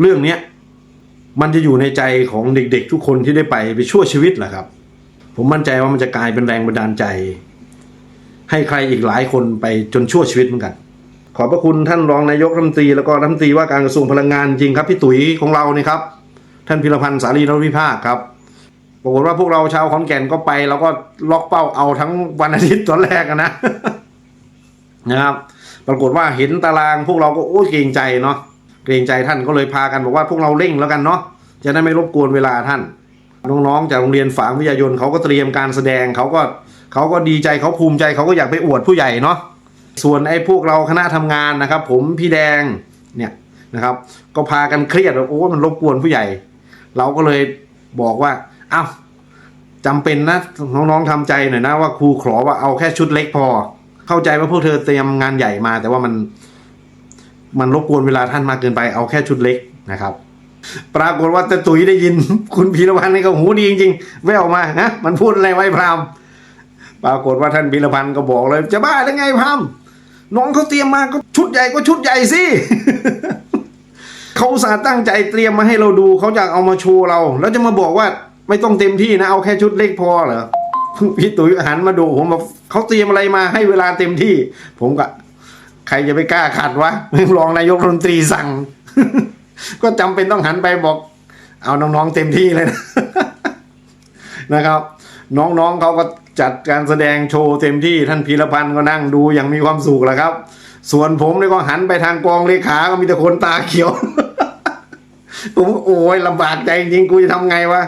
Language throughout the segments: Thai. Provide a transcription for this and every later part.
เรื่องเนี้ยมันจะอยู่ในใจของเด็กๆ ทุกคนที่ได้ไปไปช่วยชีวิตแหละครับ ผมมั่นใจว่ามันจะกลายเป็นแรงบันดาลใจ ให้ใครอีกหลายคนไปจนชั่วชีวิตเหมือนกัน ขอบพระคุณท่านรองนายกรัฐมนตรีแล้วก็รัฐมนตรีว่าการกระทรวงพลังงานจริงครับพี่ตุ๋ยของเราเนี่ยครับ ท่านพิรพันธ์สารีรัตนวิภาคครับปรากฏว่าพวกเราชาวขอนแก่นก็ไปแล้วก็ล็อกเป้าเอาทั้งวันอาทิตย์ตอนแรกนะนะครับ ปรากฏว่าเห็นตารางพวกเราก็โอ้ยเกรงใจเนาะ เกรงใจท่านก็เลยพากันบอกว่าพวกเราเร่งแล้วกันเนาะจะได้ไม่รบกวนเวลาท่าน น้องๆจากโรงเรียนฝางวิทยายนเขาก็เตรียมการแสดงเขาก็เขาก็ดีใจเขาภูมิใจเขาก็อยากไปอวดผู้ใหญ่เนาะส่วนไอ้พวกเราคณะทำงานนะครับ ผมพี่แดงเนี่ยนะครับ ก็พากันเครียดโอ้มันรบกวนผู้ใหญ่ เราก็เลยบอกว่าเอ้าจำเป็นนะน้องๆทำใจหน่อยนะว่าครูขอว่าเอาแค่ชุดเล็กพอ เข้าใจว่าพวกเธอเตรียมงานใหญ่มา แต่ว่ามัน มันรบกวนเวลาท่านมากเกินไปเอาแค่ชุดเล็กนะครับ ปรากฏว่าต่ตุ๋ยได้ยิน คุณพีรพันธ์นี่ก็หูดีจริงๆแววมานะมันพูดอะไรไว้พรามปรากฏว่าท่านพีรพันธ์ก็บอกเลย จะบ้าได้ไงพรามน้องเขาเตรียมมาก็ชุดใหญ่ก็ชุดใหญ่สิเขาตสาตั้งใจเตรียมมาให้เราดูเขาอยากเอามาโชว์เรา แล้วจะมาบอกว่าไม่ต้องเต็มที่นะเอาแค่ชุดเล็กพอเหรอพี่ตุ๋ยหันมาดูผมบอกเขาเตรียมอะไรมาให้เวลาเต็มที่ ผมก็ ใครจะไปกล้าขัดวะรองนายกรัฐมนตรีสั่ง ก็จำเป็นต้องหันไปบอก เอาน้องๆเต็มที่เลยนะนะครับ น้องๆเขาก็จัดการแสดงโชว์เต็มที่ท่านพีรพันธ์ก็นั่งดูอย่างมีความสุขแหละครับ ส่วนผมเนี่ยก็หันไปทางกองเลขา ก็มีแต่คนตาเขียว ผมก็โอ้ยลำบากใจจริงๆกูจะทำไงวะ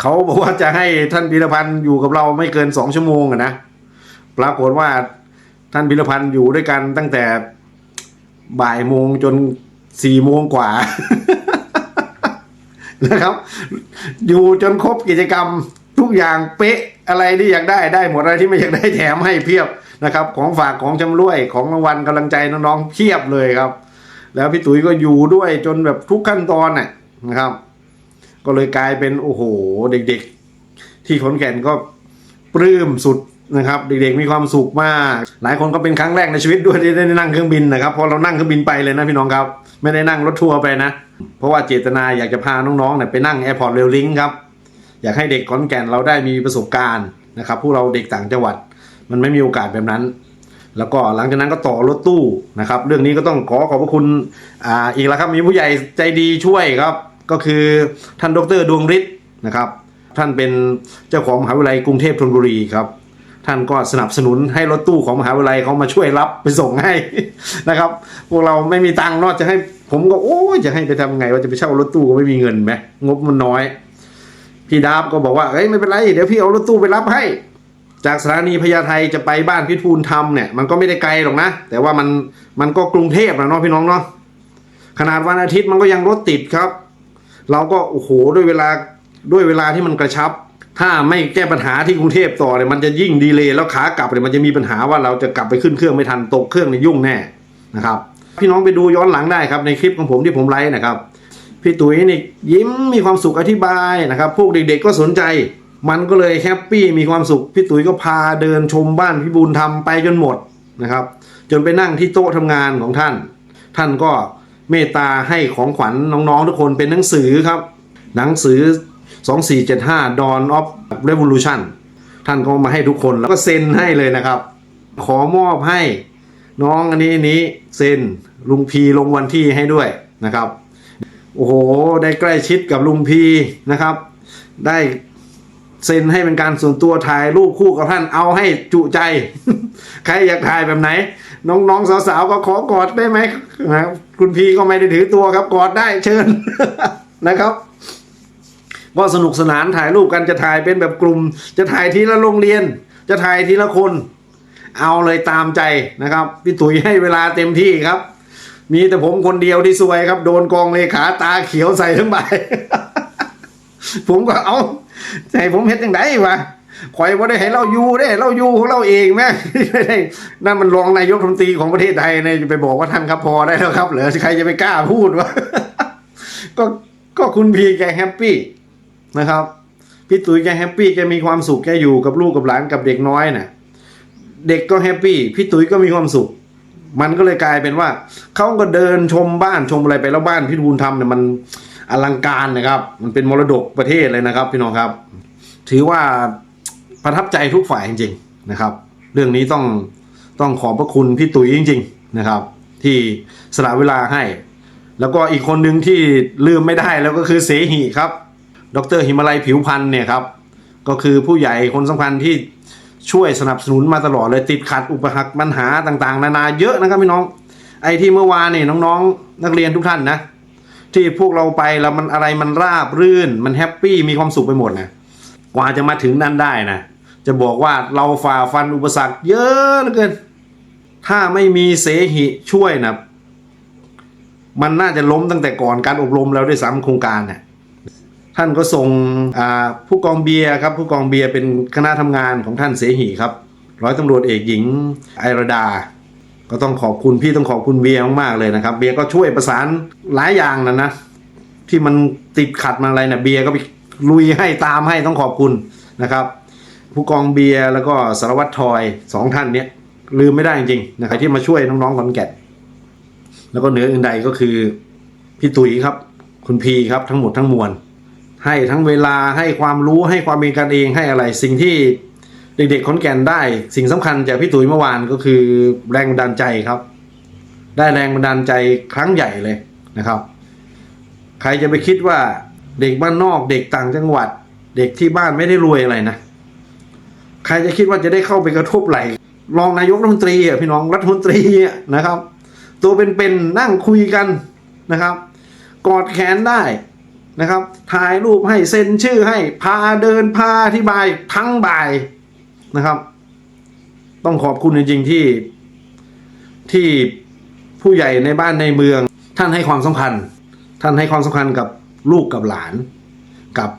เขาบอกว่าจะให้ท่านพีรพันธ์อยู่กับเราไม่เกินสองชั่วโมงอะนะปรากฏว่า ท่านพิรพันธ์อยู่ด้วยกันตั้งแต่บ่ายโมงจนสี่โมงกว่า นะครับ อยู่จนครบกิจกรรมทุกอย่างเป๊ะอะไรที่อยากได้ได้หมดอะไรที่ไม่อยากได้แถมให้เพียบนะครับ ของฝากของชำรวยของรางวัลกำลังใจน้องๆเพียบเลยครับ แล้วพี่ตุ๋ยก็อยู่ด้วยจนแบบทุกขั้นตอนน่ะนะครับ ก็เลยกลายเป็นโอ้โห เด็กๆ ที่ขอนแก่นก็ปลื้มสุด นะครับเด็กๆมีความสุขมาก หลายคนก็เป็นครั้งแรกในชีวิตด้วยที่ได้นั่งเครื่องบินนะครับเพอเรานั่งเครื่องบินไปเลยนะพี่น้องครับ ไม่ได้นั่งรถทัวร์ไปนะ เพราะว่าเจตนาอยากจะพาน้องๆเนี่ยไปนั่งแอร์พอร์ตเรลลิงครับอยากให้เด็กขอนแก่นเราได้มีประสบการณ์นะครับพวกเราเด็กต่างจังหวัด มันไม่มีโอกาสแบบนั้น แล้วก็หลังจากนั้นก็ต่อรถตู้นะครับ เรื่องนี้ก็ต้องขอขอบพระคุณอ่าอีกแล้วครับมีผู้ใหญ่ใจดีช่วยครับ ก็คือท่านดรดวงฤทธิ์นะครับ ท่านเป็นเจ้าของมหาวิทยาลัยกรุงเทพธนบุรีครับ ท่านก็สนับสนุนให้รถตู้ของมหาวิทยาลัยเขามาช่วยรับไปส่งให้นะครับ พวกเราไม่มีตังค์นอกจะให้ผมก็โอ้จะให้ไปทำไงว่าจะไปเช่ารถตู้ก็ไม่มีเงินไหมงบมันน้อย พี่ดาบก็บอกว่าเอ้ยไม่เป็นไรเดี๋ยวพี่เอารถตู้ไปรับให้ จากสถานีพญาไทจะไปบ้านพิทูลธรรมเนี่ยมันก็ไม่ได้ไกลหรอกนะ แต่ว่ามันมันก็กรุงเทพนะเนาะพี่น้องเนาะขนาดวันอาทิตย์มันก็ยังรถติดครับ เราก็โอ้โหด้วยเวลาด้วยเวลาที่มันกระชับ ถ้าไม่แก้ปัญหาที่กรุงเทพต่อเนี่ยมันจะยิ่งดีเลยแล้วขากลับเนี่ยมันจะมีปัญหาว่าเราจะกลับไปขึ้นเครื่องไม่ทันตกเครื่องในยยุ่งแน่นะครับ พี่น้องไปดูย้อนหลังได้ครับในคลิปของผมที่ผมไลฟ์นะครับ พี่ตุ๋ยนี่ยิ้มมีความสุขอธิบายนะครับ พวกเด็กๆก็สนใจ มันก็เลยแฮปปี้มีความสุขพี่ตุ๋ยก็พาเดินชมบ้านพี่บุญทำไปจนหมดนะครับ จนไปนั่งที่โต๊ะทำงานของท่าน ท่านก็เมตตาให้ของขวัญน้องๆทุกคนเป็นหนังสือครับ หนังสือ 2475 Dawn of Revolution ท่านก็มาให้ทุกคนแล้วก็เซ็นให้เลยนะครับ ขอมอบให้น้องอันนี้นี้เซ็นลุงพีลงวันที่ให้ด้วยนะครับ โอ้โห ได้ใกล้ชิดกับลุงพีนะครับ ได้เซ็นให้เป็นการส่วนตัวถ่ายรูปคู่กับท่านเอาให้จุใจ ใครอยากถ่ายแบบไหน น้องๆสาวๆก็ขอกอดได้ไหมนะคุณพีก็ไม่ได้ถือตัวครับกอดได้เชิญนะครับ ก็สนุกสนานถ่ายรูปกันจะถ่ายเป็นแบบกลุ่ม จะถ่ายทีละโรงเรียน จะถ่ายทีละคน เอาเลยตามใจนะครับพี่ตุ๋ยให้เวลาเต็มที่ครับ มีแต่ผมคนเดียวที่ซวยครับ โดนกองเลขาตาเขียวใส่ทั้งใบผมก็เอาใจผมเฮ็ดยังไงวะข่อยว่าได้ให้เราอยู่ได้เราอยู่ของเราเองแม่ไม่ได้นั่นมันรองนายกรัฐมนตรีของประเทศไทยเนี่ยจะไปบอกว่าท่านครับพอได้แล้วครับ เหรอใครจะไปกล้าพูดวะก็ก็คุณพีแกแฮปปี้ นะครับพี่ตุ๋ยแกแฮปปี้แกมีความสุขแกอยู่กับลูกกับหลานกับเด็กน้อยน่ะเด็กก็แฮปปี้พี่ตุ๋ยก็มีความสุข มันก็เลยกลายเป็นว่าเขาก็เดินชมบ้านชมอะไรไปแล้วบ้านพี่บูลทำเนี่ยมันอลังการนะครับ มันเป็นมรดกประเทศเลยนะครับ พี่น้องครับ ถือว่าประทับใจทุกฝ่ายจริง ๆนะครับ เรื่องนี้ต้องต้องขอบพระคุณพี่ตุ๋ยจริง ๆ นะครับ ที่สละเวลาให้ แล้วก็อีกคนหนึ่งที่ลืมไม่ได้แล้วก็คือเสหิครับ ดรหิมาลัยผิวพันธ์เนี่ยครับก็คือผู้ใหญ่คนสำคัญที่ช่วยสนับสนุนมาตลอดเลยติดขัดอุปสรรคปัญหาต่าง ๆ นานาเยอะนะครับพี่น้อง ไอ้ที่เมื่อวานนี่น้องๆ นักเรียนทุกท่านนะ ที่พวกเราไปแล้วมันอะไรมันราบรื่น มันแฮปปี้มีความสุขไปหมดนะกว่าจะมาถึงนั่นได้นะจะบอกว่าเราฝ่าฟันอุปสรรคเยอะเหลือเกิน ถ้าไม่มีเสหิช่วยนะมันน่าจะล้มตั้งแต่ก่อนการอบรมแล้วด้วยซ้ำโครงการเนี่ย ท่านก็ส่งผู้กองเบียร์ครับผู้กองเบียร์เป็นคณะทำงานของท่านเสหีครับ ร้อยตำรวจเอกหญิงไอรดา ก็ต้องขอบคุณพี่ต้องขอบคุณเบียร์มากๆเลยนะครับ เบียร์ก็ช่วยประสานหลายอย่างนะนะที่มันติดขัดมาอะไรนะเบียร์ก็ไปลุยให้ตามให้ต้องขอบคุณนะครับ ผู้กองเบียร์แล้วก็สารวัตรทอยสองท่านเนี้ยลืมไม่ได้จริงๆนะครับที่มาช่วยน้องๆขอนแก่นแล้วก็เหนืออื่นใดก็คือพี่ตุ๋ยครับ คุณพีครับทั้งหมดทั้งมวล ให้ทั้งเวลาให้ความรู้ให้ความเป็นกันเองให้อะไรสิ่งที่เด็กๆขอนแก่นได้ สิ่งสำคัญจากพี่ตุ๋ยเมื่อวานก็คือแรงบันดาลใจครับ ได้แรงบันดาลใจครั้งใหญ่เลยนะครับ ใครจะไปคิดว่าเด็กบ้านนอกเด็กต่างจังหวัด เด็กที่บ้านไม่ได้รวยอะไรนะ ใครจะคิดว่าจะได้เข้าไปกระทบไหลรองนายกรัฐมนตรีอะพี่น้องรัฐมนตรีอะนะครับ ตัวเป็นๆนั่งคุยกันนะครับ กอดแขนได้ นะครับ ถ่ายรูปให้เซ็นชื่อให้พาเดินพาอธิบายทั้งบ่ายนะครับ ต้องขอบคุณจริงๆที่ที่ผู้ใหญ่ในบ้านในเมือง ท่านให้ความสำคัญ ท่านให้ความสำคัญกับลูกกับหลาน กับ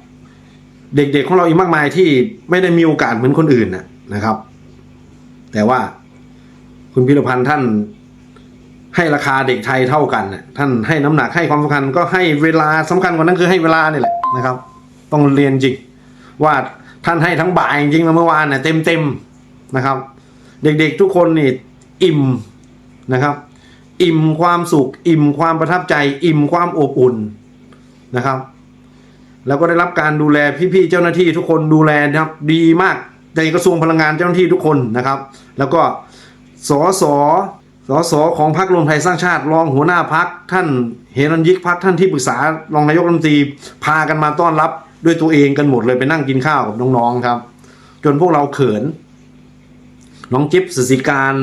เด็กๆของเราอีกมากมายที่ไม่ได้มีโอกาสเหมือนคนอื่นนะครับ แต่ว่าคุณพิรพันธ์ท่าน ให้ราคาเด็กไทยเท่ากันน่ะท่านให้น้ำหนักให้ความสำคัญก็ให้เวลาสำคัญกว่านั้นคือให้เวลานี่แหละนะครับ ต้องเรียนจริงว่าท่านให้ทั้งบ่ายจริงๆเมื่อวานเนี่ยเต็มเต็มๆนะครับ เด็กๆทุกคนนี่อิ่มนะครับ อิ่มความสุข อิ่มความประทับใจ อิ่มความอบอุ่นนะครับ แล้วก็ได้รับการดูแลพี่ๆเจ้าหน้าที่ทุกคนดูแลนะครับดีมากในกระทรวงพลังงานเจ้าหน้าที่ทุกคนนะครับ แล้วก็สอสอ สอสอของพรรครวมไทยสร้างชาติรองหัวหน้าพักท่านเฮรัญยิกพักท่านที่ปรึกษารองนายกรัฐมนตรีพากันมาต้อนรับด้วยตัวเองกันหมดเลยไปนั่งกินข้าวกับน้องๆครับ จนพวกเราเขิน น้องจิ๊บสสิการ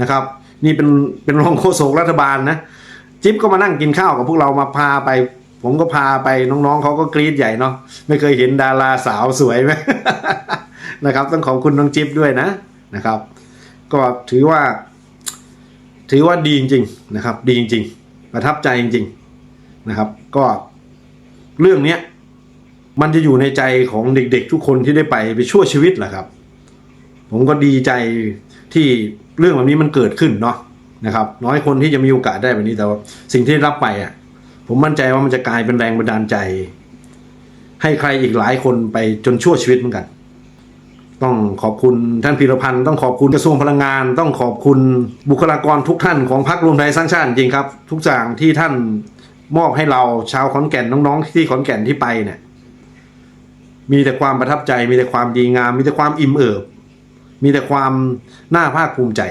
นะครับ นี่เป็นเป็นรองโฆษกรัฐบาลนะจิ๊บก็มานั่งกินข้าวกับพวกเรามาพาไป ผมก็พาไปน้องๆเขาก็กรี๊ดใหญ่เนาะไม่เคยเห็นดาราสาวสวยไหมนะครับ ต้องขอบคุณน้องจิ๊บด้วยนะนะครับ ก็ถือว่า ถือว่าดีจริงๆนะครับ ดีจริงๆ ประทับใจจริง ๆนะครับ ก็เรื่องเนี้ยมันจะอยู่ในใจของเด็กๆ ทุกคนที่ได้ไปไปช่วยชีวิตแหละครับ ผมก็ดีใจที่เรื่องแบบนี้มันเกิดขึ้นเนาะนะครับ น้อยคนที่จะมีโอกาสได้แบบนี้แต่ว่าสิ่งที่ได้รับไปอะ ผมมั่นใจว่ามันจะกลายเป็นแรงบันดาลใจ ให้ใครอีกหลายคนไปจนชั่วชีวิตเหมือนกัน ต้องขอบคุณท่านพีรพันธ์ต้องขอบคุณกระทรวงพลังงาน ต้องขอบคุณบุคลากรทุกท่านของพรรครวมไทยสร้างชาติจริงครับ ทุกอย่างที่ท่านมอบให้เราชาวขอนแก่นน้องๆ ที่ขอนแก่นที่ไปเนี่ย มีแต่ความประทับใจ มีแต่ความดีงาม มีแต่ความอิ่มเอิบ มีแต่ความน่าภาคภูมิใจ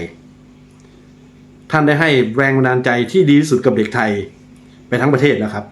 ท่านได้ให้แรงบันดาลใจที่ดีที่สุดกับเด็กไทยไปทั้งประเทศแล้วครับ